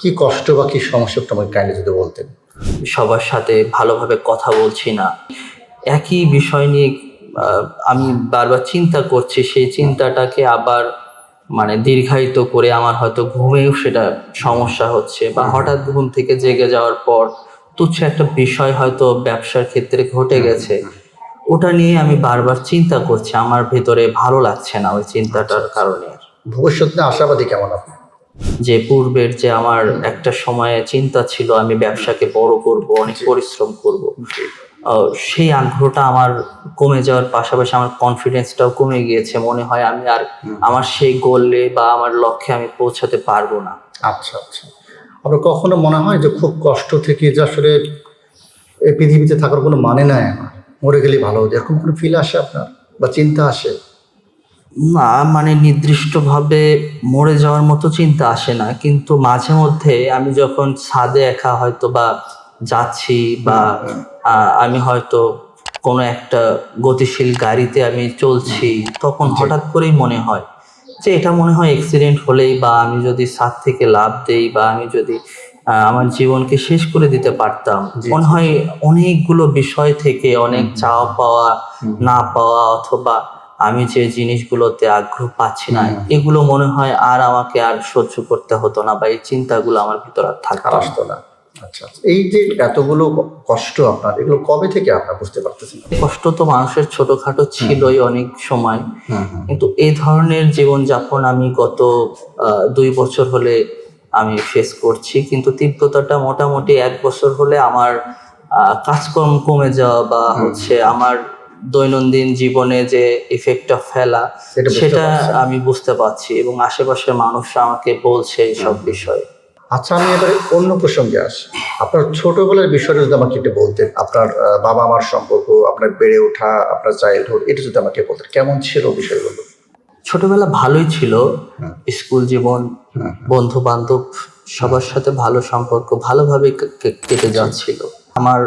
কি কষ্ট বা কি সমস্যা আমাকে কাইন্ডলি যদি বলতেন? সবার সাথে ভালোভাবে কথা বলছি না। একই বিষয় নিয়ে আমি বারবার চিন্তা করছি সেই চিন্তাটাকে আবার মানে দীর্ঘায়িত করে আমার হয়তো ঘুমেও সেটা সমস্যা হচ্ছে বা হঠাৎ ঘুম থেকে জেগে যাওয়ার পর তুচ্ছ একটা বিষয় হয়তো ব্যবসার ক্ষেত্রে ঘটে গেছে। ওটা নিয়ে আমি বারবার চিন্তা করছি। আমার ভেতরে ভালো লাগছে না ওই চিন্তাটার কারণে। ভবিষ্যৎ নিয়ে আশাবাদী কেমন আপনি? যে পূর্বের যে আমার একটা সময়ে চিন্তা ছিল আমি ব্যবসাকে বড় করব অনেক পরিশ্রম করব। সেই আগ্রহটা আমার কমে যাওয়ার পাশাপাশি আমার কনফিডেন্সটাও কমে গিয়েছে। মনে হয় আমি আর আমার সেই গোলে বা আমার লক্ষ্যে আমি পৌঁছাতে পারব না। আচ্ছা আচ্ছা। আপনার কখনো মনে হয় যে খুব কষ্ট থেকে যে আসলে এই পৃথিবীতে থাকার কোনো মানে নাই আমার? মরে গেলে ভালো হতো এরকম কোনো ফিল আসে আপনার? বা চিন্তা আসে? না মানে নির্দিষ্টভাবে মরে যাওয়ার মতো চিন্তা আসে না। কিন্তু মাঝে মধ্যে আমি যখন ছাদে একা হয়তো বা যাচ্ছি বা আহ, আমি হয়তো কোনো একটা গতিশীল গাড়িতে আমি চলছি তখন হঠাৎ করেই মনে হয় যে এটা মনে হয় অ্যাক্সিডেন্ট হলেই বা আমি যদি ছাদ থেকে লাভ দেই বা আমি যদি আহ, আমার জীবনকে শেষ করে দিতে পারতাম। জি, মনে হয় অনেকগুলো বিষয় থেকে অনেক চাওয়া পাওয়া না পাওয়া অথবা আমি যে জিনিসগুলোতে আগ্রহ পাচ্ছি না এগুলো মনে হয় আর আমাকে আর সহ্য করতে হতো না বা এই চিন্তাগুলো আমার ভিতর আর থাকা। আসতো না। আচ্ছা আচ্ছা। এই যে এতগুলো কষ্ট আপনার এগুলো কবে থেকে আপনার বুঝতে পারতেছেন? কষ্ট তো মানুষের ছোটখাটো ছিলই অনেক সময়। কিন্তু এই ধরনের জীবনযাপন আমি গত দুই বছর হলে আমি ফেস করছি। কিন্তু তীব্রতাটা মোটামুটি এক বছর হলে আমার কাজকর্ম কমে যাওয়া বা হচ্ছে আমার দৈনন্দিন জীবনে যে ইফেক্টটা ফেলা সেটা আমি বুঝতে পারছি এবং আশেপাশের মানুষ আমাকে বলছে এইসব বিষয়ে। আচ্ছা আমি এবারে অন্য প্রসঙ্গে আসি। আপনার ছোটবেলার বিষয়টা যদি আমাকে একটু বলতেন আপনার বাবা মার সম্পর্ক আপনার বেড়ে ওঠা আপনার চাইল্ডহুড এটা যদি আমাকে বলতেন কেমন ছিল বিষয়গুলো? ছোটবেলা ভালোই ছিল। স্কুল জীবন। বন্ধু বান্ধব সবার সাথে ভালো সম্পর্ক ভালোভাবে কেটে যাচ্ছিল। আমার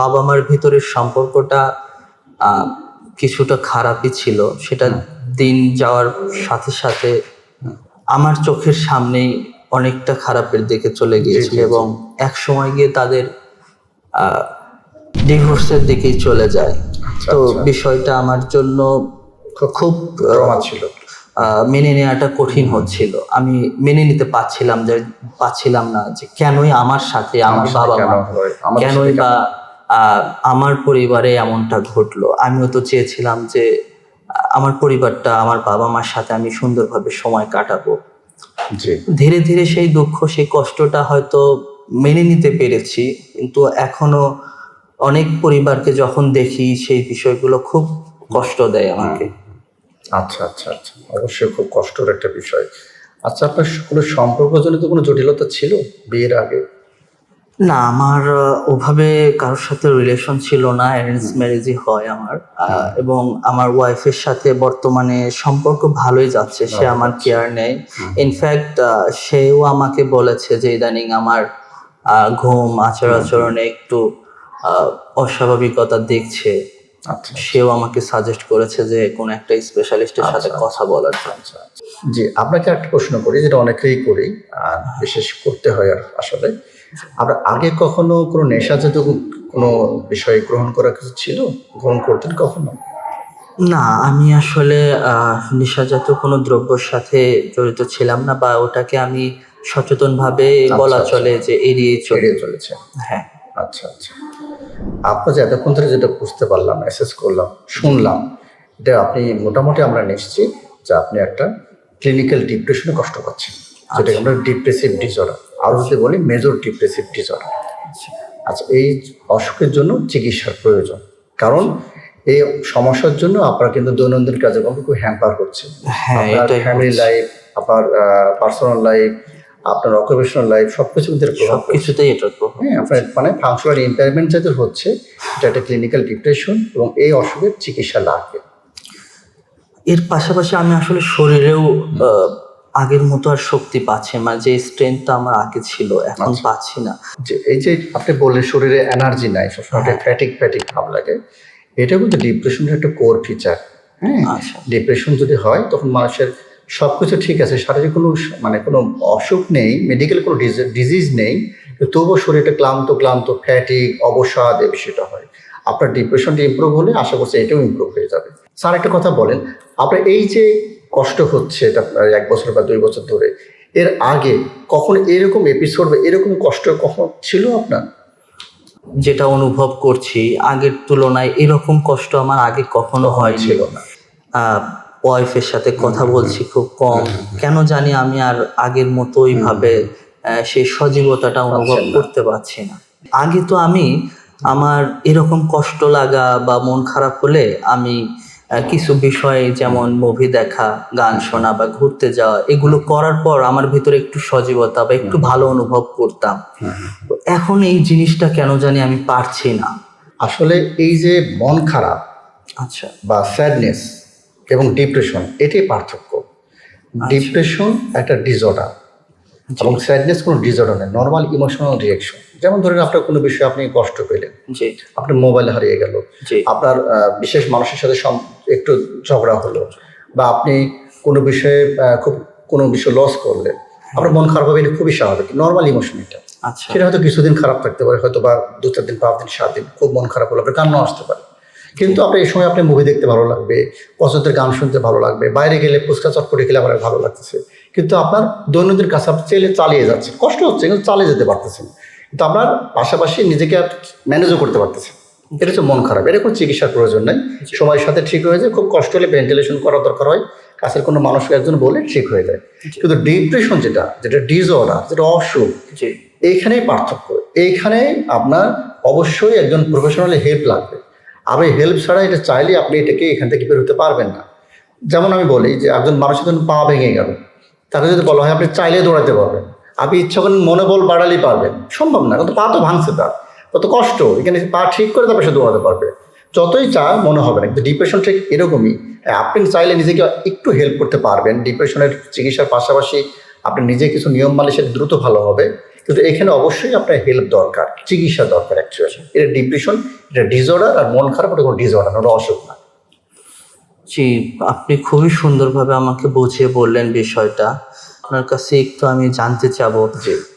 বাবা মার ভিতরের সম্পর্কটা কিছুটা খারাপই ছিল। সেটা দিন যাওয়ার সাথে সাথে আমার চোখের সামনেই অনেকটা খারাপের দিকে চলে গিয়েছিল। এবং এক সময় গিয়ে তাদের ডিভোর্সের দিকেই চলে যায়। আচ্ছা, তো আচ্ছা। বিষয়টা আমার জন্য খুব ছিল। মেনে নেওয়াটা কঠিন হচ্ছিল। আমি মেনে নিতে পারছিলাম যে পাচ্ছিলাম না যে কেনই আমার সাথে আমার বাবা মা কেনই বা আমার পরিবারে এমনটা ঘটলো। আমিও তো চেয়েছিলাম যে আমার পরিবারটা আমার বাবা মার সাথে আমি সুন্দরভাবে সময় কাটাবো। ধীরে ধীরে সেই দুঃখ সেই কষ্টটা হয়তো মেনে নিতে পেরেছি কিন্তু এখনও অনেক পরিবারকে যখন দেখি সেই বিষয়গুলো খুব কষ্ট দেয় আমাকে। আচ্ছা আচ্ছা আচ্ছা। অবশ্যই খুব কষ্টের একটা বিষয়। আচ্ছা আপনার কোনো সম্পর্ক জনিত কোনো জটিলতা ছিল বিয়ের আগে? না আমার ওভাবে কারোর সাথে রিলেশন ছিল না অ্যারেঞ্জ ম্যারেজই হয় আমার। আহ, এবং আমার ওয়াইফের সাথে বর্তমানে সম্পর্ক ভালোই যাচ্ছে সে আমার কেয়ার নেয়। ইনফ্যাক্ট সেও আমাকে বলেছে যে ইদানিং আমার ঘুম আচার আচরণে একটু অস্বাভাবিকতা দেখছে। আচ্ছা সেও আমাকে সাজেস্ট করেছে যে কোন একটা স্পেশালিস্টের সাথে আচ্ছা, কথা বলার জন্য। আচ্ছা আচ্ছা। জি আপনাকে একটা প্রশ্ন করি যেটা অনেকেই করি আর বিশেষ করতে হয় আর আসলে। আমরা আগে কখনো কোনো নেশাজাত কোনো বিষয় গ্রহণ করা কিছু ছিল? গ্রহণ করতেন কখনো? না আমি আসলে নেশাজাত কোনো দ্রব্যর সাথে জড়িত ছিলাম না বা ওটাকে আমি সচেতনভাবে বলা আচ্ছা। চলে যে এড়িয়ে চলে। চলেছে। হ্যাঁ। আচ্ছা আচ্ছা। আপনার যে এতক্ষণ ধরে যেটা বুঝতে পারলাম অ্যাসেস করলাম শুনলাম এটা আপনি মোটামুটি আমরা নিশ্চিত যে আপনি একটা ক্লিনিক্যাল ডিপ্রেশনে কষ্ট পাচ্ছেন। যেটাকে আমরা ডিপ্রেসিভ ডিসঅর্ডার যদি বলি মেজর ডিপ্রেসিভ ডিসঅর্ডার আচ্ছা। এই অসুখের জন্য চিকিৎসার প্রয়োজন। কারণ এই সমস্যার জন্য আপনার কিন্তু দৈনন্দিন কার্যক্রম খুব হ্যাম্পার হচ্ছে। হ্যাঁ আপনার ফ্যামিলি লাইফ আপনার পার্সোনাল লাইফ আপনার অকুপেশনাল লাইফ সব কিছু পড়ছে সবকিছুতেই এটার প্রভাব হ্যাঁ আপনার মানে ফাংশনাল ইম্পেয়ারমেন্ট যাতে হচ্ছে এটা একটা ক্লিনিক্যাল ডিপ্রেশন এবং এই অসুখের চিকিৎসা লাগবে এর পাশাপাশি আমি আসলে শরীরেও আগের মতো আর শক্তি পাচ্ছি না যে স্ট্রেংথটা আমার আগে ছিল এখন আচ্ছা। পাচ্ছি না। যে এই যে আপনি বললেন শরীরে এনার্জি নাই সবসময়। ফ্যাটিক ফ্যাটিক ভাব লাগে এটা কিন্তু ডিপ্রেশনের একটা কোর ফিচার হ্যাঁ? আচ্ছা। ডিপ্রেশন যদি হয় তখন মানুষের সবকিছু ঠিক আছে শারীরিক কোনো মানে কোনো অসুখ নেই মেডিকেল কোনো ডিজিজ নেই তবুও শরীরটা ক্লান্ত ক্লান্ত ফ্যাটিক অবসাদ এই বিষয়টা হয়। আপনার ডিপ্রেশনটা ইমপ্রুভ হলে আশা করছি এটাও ইমপ্রুভ হয়ে যাবে। স্যার একটা কথা বলেন আপনার এই যে কষ্ট হচ্ছে এটা আপনার এক বছর বা দুই বছর ধরে। এর আগে কখন এরকম এপিসোড বা এরকম কষ্ট কখন ছিল আপনার? যেটা অনুভব করছি আগের তুলনায় এরকম কষ্ট আমার আগে কখনো হয়নি। ছিল না। ওয়াইফের সাথে কথা বলছি খুব কম। কেন জানি আমি আর আগের মতো ওইভাবে সেই সজীবতাটা অনুভব করতে পারছি না। আগে তো আমি আমার এরকম কষ্ট লাগা বা মন খারাপ হলে আমি কিছু বিষয়ে যেমন মুভি দেখা গান শোনা বা ঘুরতে যাওয়া এগুলো করার পর আমার ভিতরে একটু সজীবতা বা একটু ভালো অনুভব করতাম। এখন এই জিনিসটা কেন জানি আমি পারছি না। আসলে এই যে মন খারাপ আচ্ছা। বা স্যাডনেস এবং ডিপ্রেশন এটাই পার্থক্য। ডিপ্রেশন একটা ডিসঅর্ডার এবং স্যাডনেস কোনো ডিসঅর্ডার নেই নর্মাল ইমোশনাল রিয়াকশন যেমন ধরেন আপনার কোনো বিষয়ে আপনি কষ্ট পেলেন আপনার মোবাইল হারিয়ে গেল আপনার বিশেষ মানুষের সাথে একটু ঝগড়া হলো বা আপনি কোনো বিষয়ে খুব কোনো বিষয় লস করলেন আপনার মন খারাপ হবে এটা খুবই স্বাভাবিক নর্মাল ইমোশন এটা। আচ্ছা। সেটা হয়তো কিছুদিন খারাপ থাকতে পারে হয়তো বা দু চার দিন পাঁচ দিন সাত দিন খুব মন খারাপ হলো আপনার কান্না আসতে পারে। কিন্তু আপনার এই সময় আপনি মুভি দেখতে ভালো লাগবে পছন্দের গান শুনতে ভালো লাগবে বাইরে গেলে ফুচকা চটপটি খেলে আমার ভালো লাগতেছে। কিন্তু আপনার দৈনন্দিন কাজ আপনি চাইলে চালিয়ে যাচ্ছেন। কষ্ট হচ্ছে কিন্তু চালিয়ে যেতে পারতেছেন কিন্তু আপনার পাশাপাশি নিজেকে আর ম্যানেজও করতে পারতেছেন এটা হচ্ছে মন খারাপ। এটা কোনো চিকিৎসার প্রয়োজন নেই। সময়ের সাথে ঠিক হয়ে যায়। খুব কষ্ট হলে ভেন্টিলেশন করা দরকার হয়। কাছের কোনো মানুষকে একজন বলে ঠিক হয়ে যায়। কিন্তু ডিপ্রেশন যেটা যেটা ডিসঅর্ডার যেটা অসুখ এইখানেই পার্থক্য। এইখানে আপনার অবশ্যই একজন প্রফেশনালি হেল্প লাগবে। আর এই হেল্প ছাড়া এটা চাইলে আপনি এটাকে এখান থেকে বের হতে পারবেন না। যেমন আমি বলি যে একজন মানুষের যখন পা ভেঙে গেল। তাকে যদি বলা হয় আপনি চাইলে দৌড়াতে পারবেন। আপনি ইচ্ছা করেন মনোবল বাড়ালেই পারবেন। সম্ভব না কিন্তু পা তো ভাঙছে তার। কত কষ্ট এখানে পা ঠিক করে তারপর সে দৌড়াতে পারবে। যতই চা মনে হবে না কিন্তু ডিপ্রেশন ঠিক এরকমই। হ্যাঁ, আপনি চাইলে নিজেকে একটু হেল্প করতে পারবেন। ডিপ্রেশনের চিকিৎসার পাশাপাশি আপনি নিজে কিছু নিয়ম মানলে সেটা দ্রুত ভালো হবে। কিন্তু এখানে অবশ্যই আপনার হেল্প দরকার চিকিৎসা দরকার অ্যাকচুয়ালি এটা ডিপ্রেশন এটা ডিসঅর্ডার আর মন খারাপ ওটা কোনো ডিসঅর্ডার ওটা অসুখ না। জি আপনি খুবই সুন্দরভাবে আমাকে বুঝিয়ে বললেন বিষয়টা। আপনার কাছে একটু আমি জানতে চাবো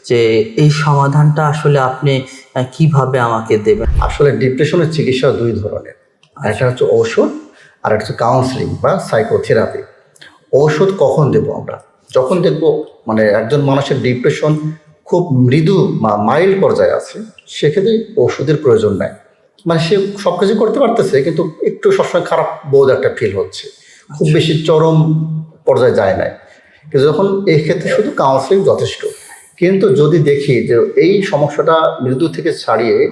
যে এই সমাধানটা আসলে আপনি কীভাবে আমাকে দেবেন? আসলে ডিপ্রেশনের চিকিৎসা দুই ধরনের। একটা হচ্ছে ঔষধ আর একটা হচ্ছে কাউন্সিলিং বা সাইকোথেরাপি ঔষধ কখন দেবো আমরা? যখন দেখব মানে একজন মানুষের ডিপ্রেশন খুব মৃদু বা মাইল্ড পর্যায়ে আছে সেক্ষেত্রে ওষুধের প্রয়োজন নাই। মানে সে সব কিছু করতে পারতেছে কিন্তু একটু সবসময় খারাপ বোধ একটা ফিল হচ্ছে। খুব বেশি চরম পর্যায়ে যায় নাই। কিন্তু যখন এই ক্ষেত্রে শুধু কাউন্সিলিং যথেষ্ট কিন্তু যদি দেখি যে এই সমস্যাটা মৃদু থেকে ছাড়িয়ে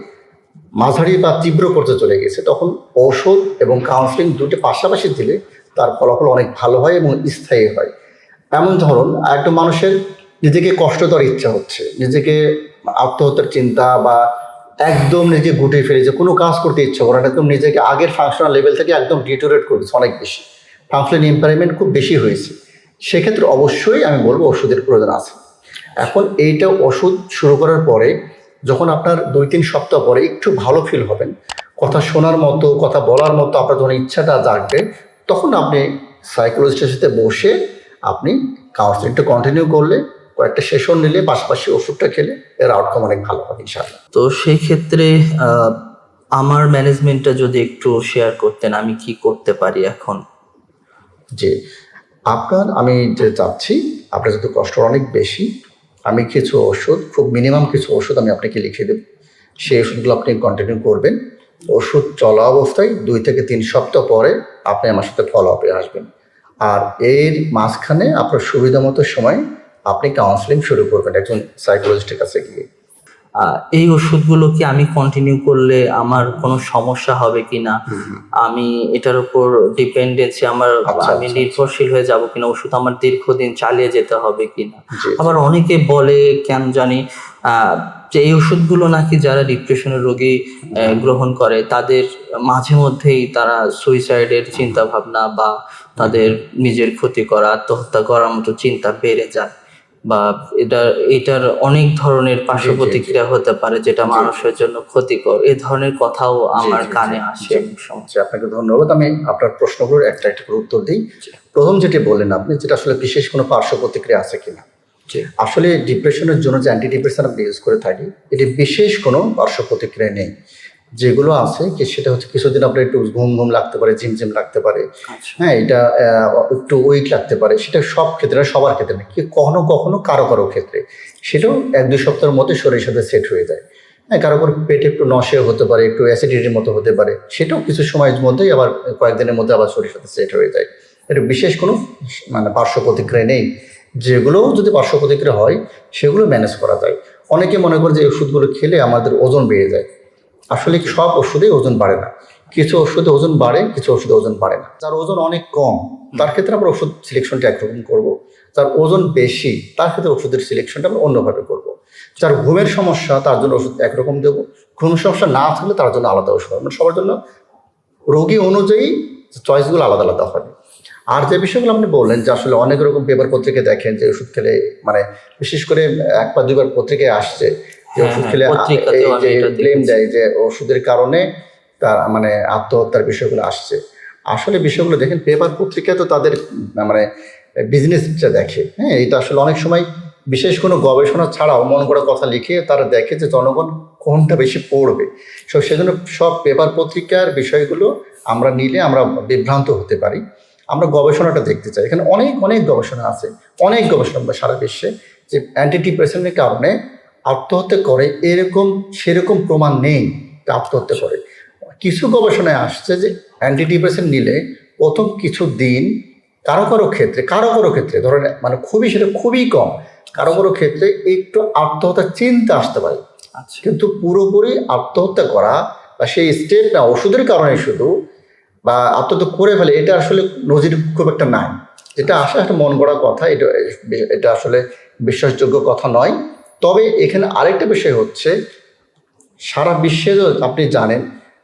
মাঝারি বা তীব্র পর্যায়ে চলে গেছে তখন ঔষধ এবং কাউন্সিলিং দুটো পাশাপাশি দিলে তার ফলাফল অনেক ভালো হয় এবং স্থায়ী হয়। এমন ধরুন একটা মানুষের নিজেকে কষ্ট দেওয়ার ইচ্ছা হচ্ছে নিজেকে আত্মহত্যার চিন্তা বা একদম নিজে গুটিয়ে ফেলেছে, কোনো কাজ করতে ইচ্ছে করে না, একদম নিজেকে আগের ফাংশনাল লেভেল থেকে একদম ডিটোরেট করেছে অনেক বেশি। ফাংশনাল ইম্পারমেন্ট খুব বেশি হয়েছে। সেক্ষেত্রে অবশ্যই আমি বলব ওষুধের প্রয়োজন আছে। এখন এইটা ওষুধ শুরু করার পরে যখন আপনার দুই তিন সপ্তাহ পরে একটু ভালো ফিল হবেন, কথা শোনার মতো, কথা বলার মতো, আপনার যখন ইচ্ছাটা জাগবে, তখন আপনি সাইকোলজিস্টের সাথে বসে আপনি কাউন্সিলিংটা কন্টিনিউ করলে কয়েকটা সেশন নিলে পাশাপাশি ওষুধটা খেলে এর আউটকাম অনেক ভালো হবে ইনশাআল্লাহ। তো সেই ক্ষেত্রে আমার ম্যানেজমেন্টটা যদি একটু শেয়ার করতেন আমি কি করতে পারি এখন? যে আপনার আমি যে চাচ্ছি আপনার যেহেতু কষ্ট অনেক বেশি আমি কিছু ওষুধ খুব মিনিমাম কিছু ওষুধ আমি আপনাকে লিখে দেব। সেই ওষুধগুলো আপনি কন্টিনিউ করবেন। ওষুধ চলা অবস্থায় দুই থেকে তিন সপ্তাহ পরে আপনি আমার সাথে ফলো আপে আসবেন। আর এর মাঝখানে আপনার সুবিধা মতো সময় আপনি কাউন্সিলিং শুরু করবেন একজন সাইকোলজিস্টের কাছে গিয়ে। এই ওষুধগুলো কি আমি কন্টিনিউ করলে আমার কোনো সমস্যা হবে কিনা? আমি এটার উপর ডিপেন্ডেন্সি আমার আচ্ছা, আমি আচ্ছা, নির্ভরশীল হয়ে যাব কিনা ওষুধ আমার দীর্ঘদিন চালিয়ে যেতে হবে কিনা? আবার অনেকে বলে কেন জানি আহ, যে এই ওষুধগুলো নাকি যারা ডিপ্রেশনের রোগী গ্রহণ করে তাদের মাঝে মধ্যেই তারা সুইসাইডের চিন্তা ভাবনা বা তাদের নিজের ক্ষতি করা আত্মহত্যা করার মতো চিন্তা বেড়ে যায়। বা এটা এটার অনেক ধরনের পার্শ্ব। প্রতিক্রিয়া হতে পারে যেটা মানুষের জন্য ক্ষতিকর। এই ধরনের কথাও আমার কানে আসে। আপনাকে ধন্যবাদ। আমি আপনার প্রশ্নগুলোর একটা একটা করে উত্তর দিই। প্রথম যেটি বললেন আপনি যেটা আসলে বিশেষ কোনো পার্শ্ব প্রতিক্রিয়া আছে কিনা? আসলে ডিপ্রেশনের জন্য যে অ্যান্টি ডিপ্রেশন আমরা ইউজ করে থাকি এটি বিশেষ কোনো পার্শ্ব প্রতিক্রিয়া নেই। যেগুলো আছে কি সেটা হচ্ছে কিছুদিন আপনার একটু ঘুম ঘুম লাগতে পারে ঝিমঝিম লাগতে পারে। আচ্ছা। হ্যাঁ এটা একটু উইক লাগতে পারে। সেটা সব ক্ষেত্রে সবার ক্ষেত্রে না কি কখনো কখনো কারও কারও ক্ষেত্রে। সেটাও এক দুই সপ্তাহের মধ্যে শরীরের সাথে সেট হয়ে যায়। হ্যাঁ কারও কারও পেটে একটু নশে হতে পারে একটু অ্যাসিডিটির মতো হতে পারে। সেটাও কিছু সময়ের মধ্যেই আবার কয়েকদিনের মধ্যে আবার শরীরের সাথে সেট হয়ে যায়। এটা বিশেষ কোনো মানে পার্শ্ব প্রতিক্রিয়া নেই। যেগুলোও যদি পার্শ্ব প্রতিক্রিয়া হয় সেগুলো ম্যানেজ করা যায়। অনেকে মনে করে যে ওষুধগুলো খেলে আমাদের ওজন বেড়ে যায়। আসলে সব ওষুধেই ওজন বাড়ে না? কিছু ওষুধে ওজন বাড়ে, কিছু ওষুধে ওজন বাড়ে না। যার ওজন অনেক কম, তার ক্ষেত্রে আমরা ওষুধ সিলেকশনটা একরকম করব। যার ওজন বেশি, তার ক্ষেত্রে ওষুধের সিলেকশনটা আমরা অন্যভাবে করব। যার ঘুমের সমস্যা, তার জন্য ওষুধ একরকম দেবো। ঘুম সমস্যা না থাকলে তার জন্য আলাদা ওষুধ। মানে সবার জন্য রোগী অনুযায়ী চয়েসগুলো আলাদা আলাদা হবে। আর যে বিষয়গুলো আপনি বললেন যে আসলে অনেক রকম পেপার পত্রিকা দেখেন যে ওষুধ খেলে মানে বিশেষ করে এক বা দুইবার পত্রিকায় আসছে ওষুধ হ্যাঁ, খেলে এই যে ব্লেম দেয় যে ওষুধের কারণে তার মানে আত্মহত্যার বিষয়গুলো আসছে। আসলে বিষয়গুলো দেখেন পেপার পত্রিকায় তো তাদের মানে বিজনেসটা দেখে। হ্যাঁ এটা আসলে অনেক সময় বিশেষ কোনো গবেষণা ছাড়াও মন করা কথা লিখে তারা দেখে যে জনগণ কোনটা বেশি পড়বে। সো সেজন্য সব পেপার পত্রিকার বিষয়গুলো আমরা নিলে আমরা বিভ্রান্ত হতে পারি। আমরা গবেষণাটা দেখতে চাই। এখানে অনেক অনেক গবেষণা আছে। অনেক গবেষণা সারা বিশ্বে যে অ্যান্টি ডিপ্রেশনের কারণে আত্মহত্যা করে এরকম সেরকম প্রমাণ নেই আত্মহত্যা করে। কিছু গবেষণায় আসছে যে অ্যান্টি ডিপ্রেশন নিলে প্রথম কিছু দিন কারও কারও ক্ষেত্রে কারও কারও ক্ষেত্রে ধরেন মানে খুবই সেটা খুবই কম কারও কারও ক্ষেত্রে একটু আত্মহত্যার চিন্তা আসতে পারে। আচ্ছা। কিন্তু পুরোপুরি আত্মহত্যা করা বা সেই স্টেপ না ওষুধের কারণে শুধু বা আত্মহত্যা করে ফেলে এটা আসলে নজির খুব একটা নাই। এটা আসলে একটা মন গড়া কথা এটা এটা আসলে বিশ্বাসযোগ্য কথা নয়। তবে এখানে আরেকটা বিষয় হচ্ছে সারা বিশ্বে আপনি জানেন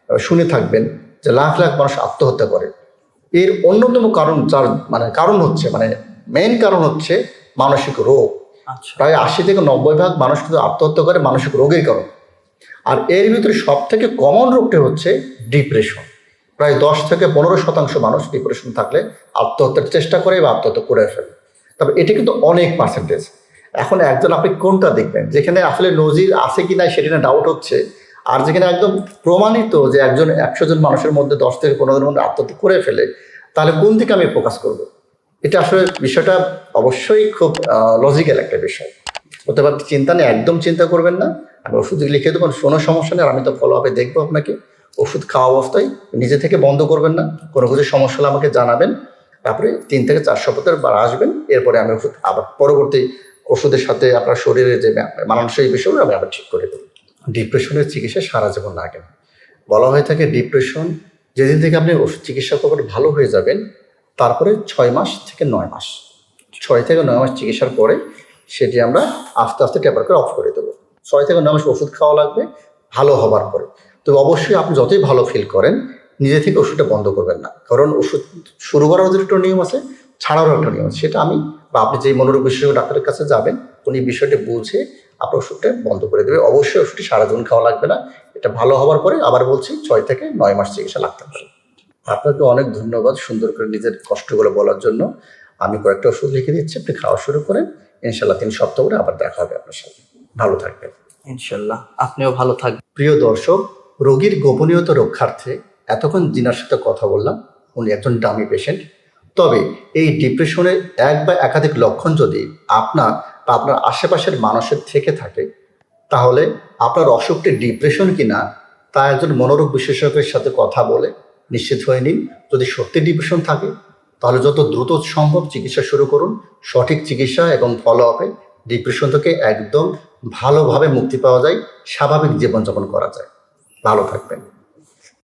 শুনে থাকবেন যে লাখ লাখ মানুষ আত্মহত্যা করে। এর অন্যতম কারণ যার মানে কারণ হচ্ছে মানে মেন কারণ হচ্ছে মানসিক রোগ। আচ্ছা। প্রায় আশি থেকে নব্বই ভাগ মানুষ কিন্তু আত্মহত্যা করে মানসিক রোগের কারণ। আর এর ভিতরে সব থেকে কমন রোগটা হচ্ছে ডিপ্রেশন প্রায় দশ থেকে পনেরো শতাংশ মানুষ ডিপ্রেশন থাকলে আত্মহত্যার চেষ্টা করে বা আত্মহত্যা করে ফেলে। তবে এটি কিন্তু অনেক পার্সেন্টেজ এখন একজন আপনি কোনটা দেখবেন? যেখানে আসলে নজির আছে কি না সেটা নিয়ে ডাউট হচ্ছে, আর যেখানে একদম প্রমাণিত যে একজন একশো জন মানুষের মধ্যে দশ থেকে পনেরো জনের মধ্যে আত্মহত্যা করে ফেলে, তাহলে কোন দিকে আমি ফোকাস করব? এটা আসলে বিষয়টা অবশ্যই খুব লজিক্যাল একটা বিষয়। হতে পারে চিন্তা নেই একদম চিন্তা করবেন না। আমি ওষুধ লিখে দেবো, কোনো সমস্যা নেই, আর আমি তো ফলো আপে দেখব আপনাকে। ওষুধ খাওয়া অবস্থায় নিজে থেকে বন্ধ করবেন না। কোনো কিছু সমস্যা হলে আমাকে জানাবেন। তারপরে তিন থেকে চার সপ্তাহের বার আসবেন। এরপরে আমি ওষুধ আবার পরবর্তী ওষুধের সাথে আপনার শরীরে যে মানানসই বিষয়গুলো আমি আবার ঠিক করে দেবো ডিপ্রেশনের চিকিৎসা সারা জীবন লাগে না বলা হয়ে থাকে ডিপ্রেশন যেদিন থেকে আপনি ওষুধ চিকিৎসা করবেন ভালো হয়ে যাবেন, তারপরে ছয় মাস থেকে নয় মাস। ছয় থেকে নয় মাস চিকিৎসার পরে সেটি আমরা আস্তে আস্তে ট্যাপার করে অফ করে দেবো। ছয় থেকে নয় মাস ওষুধ খাওয়া লাগবে, ভালো হবার পরে। তো অবশ্যই আপনি যতই ভালো ফিল করেন, নিজে থেকে ওষুধটা বন্ধ করবেন না। কারণ ওষুধ, শুরু করার একটা নিয়ম আছে, ছাড়ারও একটা নিয়ম আছে, সেটা আমি বা আপনি যেই মনোরোগ বিশেষজ্ঞ ডাক্তারের কাছে যাবেন উনি বিষয়টি বুঝে আপনার ওষুধটা বন্ধ করে দেবে। অবশ্যই ওষুধটি সারা জীবন খাওয়া লাগবে না। এটা ভালো হওয়ার পরে আবার বলছি ছয় থেকে নয় মাস চিকিৎসা লাগতে পারে। আপনাকে অনেক ধন্যবাদ সুন্দর করে নিজের কষ্টগুলো বলার জন্য। আমি কয়েকটা ওষুধ লিখে দিচ্ছি আপনি খাওয়া শুরু করেন ইনশাল্লাহ তিন সপ্তাহ করে আবার দেখা হবে আপনার সাথে। ভালো থাকবেন। ইনশাল্লাহ আপনিও ভালো থাকবেন। প্রিয় দর্শক রোগীর গোপনীয়তা রক্ষার্থে এতক্ষণ জিনার সাথে কথা বললাম। উনি একজন ডামি পেশেন্ট তবে এই ডিপ্রেশনের এক বা একাধিক লক্ষণ যদি আপনার বা আপনার আশেপাশের মানুষের থেকে থাকে, তাহলে আপনার অসুখটি ডিপ্রেশন কিনা, তা একজন মনোরোগ বিশেষজ্ঞের সাথে কথা বলে নিশ্চিত হয়ে নিন। যদি সত্যি ডিপ্রেশন থাকে, তাহলে যত দ্রুত সম্ভব চিকিৎসা শুরু করুন। সঠিক চিকিৎসা এবং ফলো আপে ডিপ্রেশন থেকে একদম ভালোভাবে মুক্তি পাওয়া যায়, স্বাভাবিক জীবনযাপন করা যায়। ভালো থাকবেন।